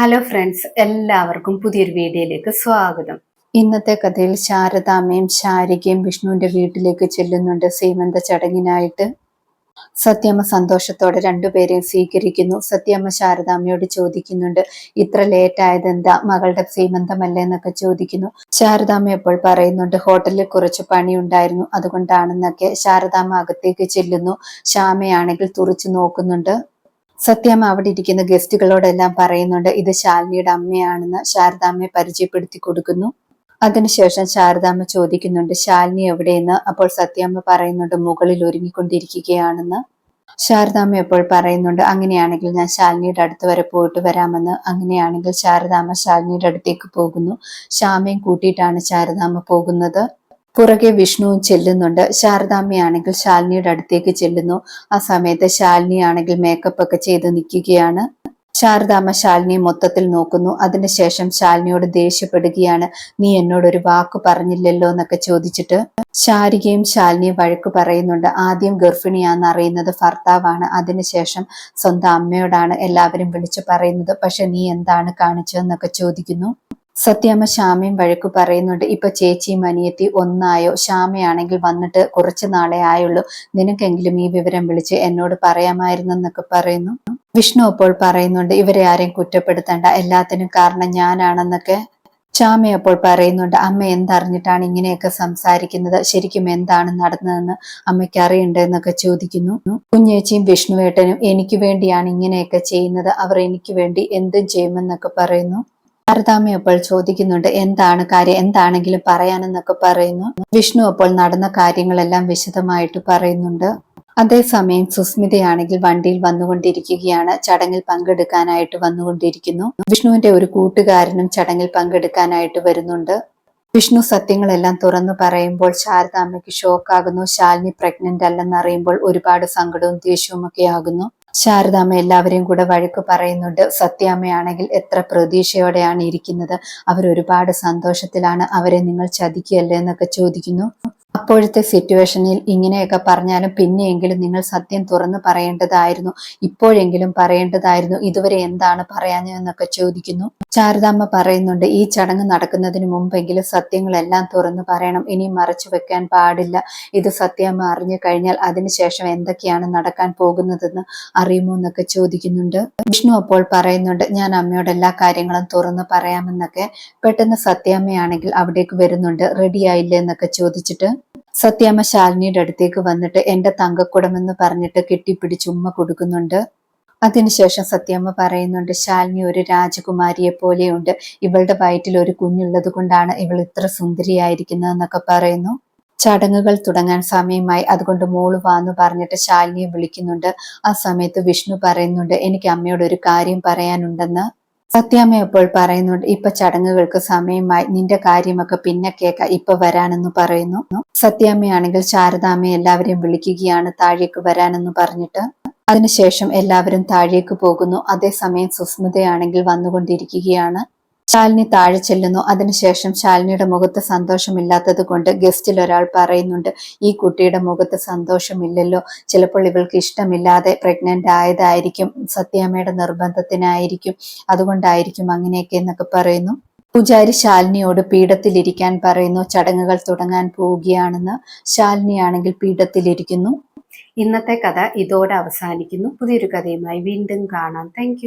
Hello friends എല്ലാവർക്കും പുതിയൊരു വീഡിയോയിലേക്ക് സ്വാഗതം. ഇന്നത്തെ കഥയിൽ ശാരദാമ്മയും ശാരികയും വിഷ്ണുവിന്റെ വീട്ടിലേക്ക് ചെല്ലുന്നുണ്ട് സീമന്ത ചടങ്ങിനായിട്ട്. സത്യമ്മ സന്തോഷത്തോടെ രണ്ടുപേരെയും സ്വീകരിക്കുന്നു. സത്യമ്മ ശാരദാമ്മയോട് ചോദിക്കുന്നുണ്ട് ഇത്ര ലേറ്റ് ആയതെന്താ? മകളുടെ സീമന്തമല്ലേ എന്നൊക്കെ ചോദിക്കുന്നു. ശാരദാമ്മ എപ്പോൾ പറയുന്നുണ്ട് ഹോട്ടലിൽ കുറച്ച് പണി ഉണ്ടായിരുന്നു അതുകൊണ്ടാണെന്നൊക്കെ ശാരദാമ്മ അകത്തേക്ക് ചെല്ലുന്നു. ശ്യാമയാണെങ്കിൽ തുറച്ചു നോക്കുന്നുണ്ട്. സത്യമ്മ അവിടെ ഇരിക്കുന്ന ഗസ്റ്റുകളോടെല്ലാം പറയുന്നുണ്ട് ഇത് ശാലിനിയുടെ അമ്മയാണെന്ന് ശാരദാമ്മയെ പരിചയപ്പെടുത്തി കൊടുക്കുന്നു. അതിനുശേഷം ശാരദാമ്മ ചോദിക്കുന്നുണ്ട് ശാലിനി എവിടെയെന്ന്? അപ്പോൾ സത്യാമ്മ പറയുന്നുണ്ട് മുകളിൽ ഒരുങ്ങിക്കൊണ്ടിരിക്കുകയാണെന്ന്. ശാരദാമ്മ എപ്പോൾ പറയുന്നുണ്ട് അങ്ങനെയാണെങ്കിൽ ഞാൻ ശാലിനിയുടെ അടുത്ത് വരെ പോയിട്ട് വരാമെന്ന്. അങ്ങനെയാണെങ്കിൽ ശാരദാമ്മ ശാലിനിയുടെ അടുത്തേക്ക് പോകുന്നു. ശ്യാമയും കൂട്ടിയിട്ടാണ് ശാരദാമ്മ പോകുന്നത്. പുറകെ വിഷ്ണുവും ചെല്ലുന്നുണ്ട്. ശാരദാമ്മയാണെങ്കിൽ ശാലിനിയുടെ അടുത്തേക്ക് ചെല്ലുന്നു. ആ സമയത്ത് ശാലിനി ആണെങ്കിൽ മേക്കപ്പ് ഒക്കെ ചെയ്ത് നിൽക്കുകയാണ്. ശാരദാമ്മ ശാലിനിയെ മൊത്തത്തിൽ നോക്കുന്നു. അതിനുശേഷം ശാലിനിയോട് ദേഷ്യപ്പെടുകയാണ്. നീ എന്നോട് ഒരു വാക്ക് പറഞ്ഞില്ലല്ലോ എന്നൊക്കെ ചോദിച്ചിട്ട് ശാരികയും ശാലിനിയും വഴക്ക് പറയുന്നുണ്ട്. ആദ്യം ഗർഭിണിയാന്ന് അറിയുന്നത് ഭർത്താവാണ്. അതിനുശേഷം സ്വന്തം അമ്മയോടാണ് എല്ലാവരും വിളിച്ചു പറയുന്നത്. പക്ഷെ നീ എന്താണ് കാണിച്ചതെന്നൊക്കെ ചോദിക്കുന്നു. സത്യാമ്മ ശ്യാമയും വഴക്കു പറയുന്നുണ്ട്. ഇപ്പൊ ചേച്ചിയും അനിയത്തി ഒന്നായോ? ശ്യാമയാണെങ്കിൽ വന്നിട്ട് കുറച്ച് നാളെ ആയുള്ളൂ. നിനക്കെങ്കിലും ഈ വിവരം വിളിച്ച് എന്നോട് പറയാമായിരുന്നു എന്നൊക്കെ പറയുന്നു. വിഷ്ണു അപ്പോൾ പറയുന്നുണ്ട് ഇവരെ ആരെയും കുറ്റപ്പെടുത്തണ്ട. എല്ലാത്തിനും കാരണം ഞാനാണെന്നൊക്കെ. ശ്യാമ അപ്പോൾ പറയുന്നുണ്ട് അമ്മ എന്തറിഞ്ഞിട്ടാണ് ഇങ്ങനെയൊക്കെ സംസാരിക്കുന്നത്? ശരിക്കും എന്താണ് നടന്നതെന്ന് അമ്മയ്ക്ക് അറിയണ്ടേ? എന്നൊക്കെ ചോദിക്കുന്നു. കുഞ്ഞേച്ചിയും വിഷ്ണുവേട്ടനും എനിക്ക് വേണ്ടിയാണ് ഇങ്ങനെയൊക്കെ ചെയ്യുന്നത്. അവർ എനിക്ക് വേണ്ടി എന്തും ചെയ്യുമെന്നൊക്കെ പറയുന്നു. ശാരദാമ്മ അപ്പോൾ ചോദിക്കുന്നുണ്ട് എന്താണ് കാര്യം? എന്താണെങ്കിലും പറയാനെന്നൊക്കെ പറയുന്നു. വിഷ്ണു അപ്പോൾ നടന്ന കാര്യങ്ങളെല്ലാം വിശദമായിട്ട് പറയുന്നുണ്ട്. അതേസമയം സുസ്മിതയാണെങ്കിൽ വണ്ടിയിൽ വന്നുകൊണ്ടിരിക്കുകയാണ് ചടങ്ങിൽ പങ്കെടുക്കാനായിട്ട് വന്നുകൊണ്ടിരിക്കുന്നു. വിഷ്ണുവിന്റെ ഒരു കൂട്ടുകാരനും ചടങ്ങിൽ പങ്കെടുക്കാനായിട്ട് വരുന്നുണ്ട്. വിഷ്ണു സത്യങ്ങളെല്ലാം തുറന്നു പറയുമ്പോൾ ശാരദാമ്മയ്ക്ക് ഷോക്കാകുന്നു. ശാലിനി പ്രഗ്നന്റ് അല്ലെന്നറിയുമ്പോൾ ഒരുപാട് സങ്കടവും ദേഷ്യവും ഒക്കെ ആകുന്നു. ശാരദാമ്മ എല്ലാവരെയും കൂടെ വഴക്ക് പറയുന്നുണ്ട്. സത്യാമ്മയാണെങ്കിൽ എത്ര പ്രതീക്ഷയോടെയാണ് ഇരിക്കുന്നത്. അവർ ഒരുപാട് സന്തോഷത്തിലാണ് അവരെ നിങ്ങൾ ചതിക്കുകയല്ലേ എന്നൊക്കെ ചോദിക്കുന്നു. അപ്പോഴത്തെ സിറ്റുവേഷനിൽ ഇങ്ങനെയൊക്കെ പറഞ്ഞാലും പിന്നെയെങ്കിലും നിങ്ങൾ സത്യം തുറന്നു പറയേണ്ടതായിരുന്നു. ഇപ്പോഴെങ്കിലും പറയേണ്ടതായിരുന്നു. ഇതുവരെ എന്താണ് പറയാഞ്ഞതെന്നൊക്കെ ചോദിക്കുന്നു. ശാരദാമ്മ പറയുന്നുണ്ട് ഈ ചടങ്ങ് നടക്കുന്നതിന് മുമ്പെങ്കിലും സത്യങ്ങളെല്ലാം തുറന്നു പറയണം. ഇനി മറച്ചു വെക്കാൻ പാടില്ല. ഇത് സത്യാമ്മ അറിഞ്ഞു കഴിഞ്ഞാൽ അതിനുശേഷം എന്തൊക്കെയാണ് നടക്കാൻ പോകുന്നതെന്ന് അറിയുമോ എന്നൊക്കെ ചോദിക്കുന്നുണ്ട്. വിഷ്ണു അപ്പോൾ പറയുന്നുണ്ട് ഞാൻ അമ്മയോട് എല്ലാ കാര്യങ്ങളും തുറന്നു പറയാമെന്നൊക്കെ. പെട്ടെന്ന് സത്യാമ്മയാണെങ്കിൽ അവിടേക്ക് വരുന്നുണ്ട്. റെഡി ആയില്ലേ എന്നൊക്കെ ചോദിച്ചിട്ട്. സത്യാമ്മ ശാലിനിയുടെ അടുത്തേക്ക് വന്നിട്ട് എന്റെ തങ്കക്കുടമെന്ന് പറഞ്ഞിട്ട് കെട്ടിപ്പിടിച്ച് ഉമ്മ കൊടുക്കുന്നുണ്ട്. അതിനുശേഷം സത്യമ്മ പറയുന്നുണ്ട് ശാലിനി ഒരു രാജകുമാരിയെ പോലെയുണ്ട്. ഇവളുടെ വയറ്റിൽ ഒരു കുഞ്ഞുള്ളത് കൊണ്ടാണ് ഇവൾ ഇത്ര സുന്ദരിയായിരിക്കുന്നതെന്നൊക്കെ പറയുന്നു. ചടങ്ങുകൾ തുടങ്ങാൻ സമയമായി. അതുകൊണ്ട് മോൾ വാന്ന് പറഞ്ഞിട്ട് ശാലിനിയെ വിളിക്കുന്നുണ്ട്. ആ സമയത്ത് വിഷ്ണു പറയുന്നുണ്ട് എനിക്ക് അമ്മയോട് ഒരു കാര്യം പറയാനുണ്ടെന്ന്. സത്യാമ്മ എപ്പോൾ പറയുന്നുണ്ട് ഇപ്പൊ ചടങ്ങുകൾക്ക് സമയമായി നിന്റെ കാര്യമൊക്കെ പിന്നെ കേക്ക ഇപ്പൊ വരാനെന്ന് പറയുന്നു. സത്യാമ്മയാണെങ്കിൽ ശാരദാമ്മയെ എല്ലാവരെയും വിളിക്കുകയാണ് താഴേക്ക് വരാനെന്ന് പറഞ്ഞിട്ട്. അതിനുശേഷം എല്ലാവരും താഴേക്ക് പോകുന്നു. അതേസമയം സുസ്മിതയാണെങ്കിൽ വന്നുകൊണ്ടിരിക്കുകയാണ്. ശാലിനി താഴെ ചെല്ലുന്നു. അതിനുശേഷം ശാലിനിയുടെ മുഖത്ത് സന്തോഷമില്ലാത്തത് കൊണ്ട് ഗസ്റ്റിൽ ഒരാൾ പറയുന്നുണ്ട് ഈ കുട്ടിയുടെ മുഖത്ത് സന്തോഷമില്ലല്ലോ. ചിലപ്പോൾ ഇവൾക്ക് ഇഷ്ടമില്ലാതെ പ്രഗ്നന്റ് ആയതായിരിക്കും സത്യാമ്മയുടെ നിർബന്ധത്തിനായിരിക്കും അതുകൊണ്ടായിരിക്കും അങ്ങനെയൊക്കെ എന്നൊക്കെ പറയുന്നു. പൂജാരി ശാലിനിയോട് പീഠത്തിലിരിക്കാൻ പറയുന്നു ചടങ്ങുകൾ തുടങ്ങാൻ പോവുകയാണെന്ന് ശാലിനിയാണെങ്കിൽ പീഠത്തിലിരിക്കുന്നു. ഇന്നത്തെ കഥ ഇതോടെ അവസാനിക്കുന്നു. പുതിയൊരു കഥയുമായി വീണ്ടും കാണാം. താങ്ക്